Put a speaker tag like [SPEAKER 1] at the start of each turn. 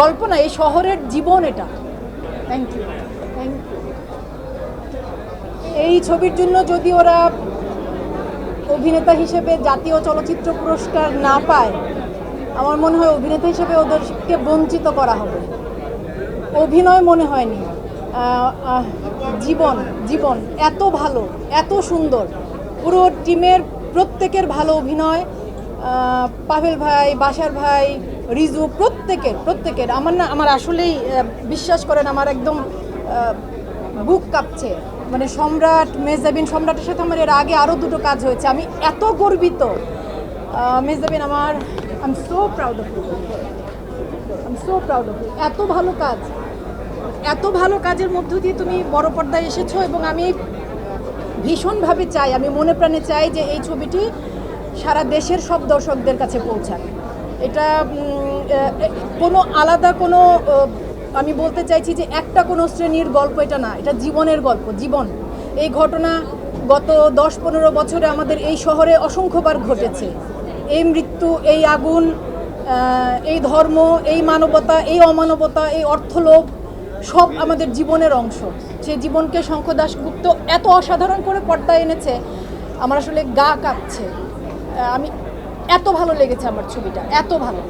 [SPEAKER 1] গল্প না, এই শহরের জীবন এটা। থ্যাংক ইউ থ্যাংক ইউ এই ছবির জন্য যদি ওরা অভিনেতা হিসেবে জাতীয় চলচ্চিত্র পুরস্কার না পায়, আমার মনে হয় অভিনেতা হিসেবে ওদেরকে বঞ্চিত করা হবে। অভিনয় মনে হয়নি। জীবন জীবন এত ভালো, এত সুন্দর। পুরো টিমের প্রত্যেকের ভালো অভিনয়। পাভেল ভাই বাসার ভাই রিজু প্রত্যেকের প্রত্যেকের। আমার না, আমার আসলেই বিশ্বাস করেন, আমার একদম বুক কাঁপছে। মানে সম্রাট মেজাবিন সম্রাটের সাথে আমার এর আগে আরও দুটো কাজ হয়েছে। আমি এত গর্বিত। মেজাবিন আমার I am so proud of I am so proud of এত ভালো কাজ। এত ভালো কাজের মধ্য দিয়ে তুমি বড় পর্দায় এসেছ এবং আমি ভীষণভাবে চাই, আমি মনে প্রাণে চাই যে এই ছবিটি সারা দেশের সব দর্শকদের কাছে পৌঁছাক। এটা কোনো আলাদা কোনো আমি বলতে চাইছি যে একটা কোনো শ্রেণির গল্প এটা না, এটা জীবনের গল্প, জীবন। এই ঘটনা গত দশ পনেরো বছরে আমাদের এই শহরে অসংখ্যবার ঘটেছে। এই মৃত্যু, এই আগুন এই ধর্ম, এই মানবতা, এই অমানবতা, এই অর্থলোভ, সব আমাদের জীবনের অংশ। সে জীবনকে শঙ্খ দাশগুপ্ত এত অসাধারণ করে পর্দায় এনেছে, আমার আসলে গা কাঁপছে। আমি এত ভালো লেগেছে আমার ছবিটা এত ভালো।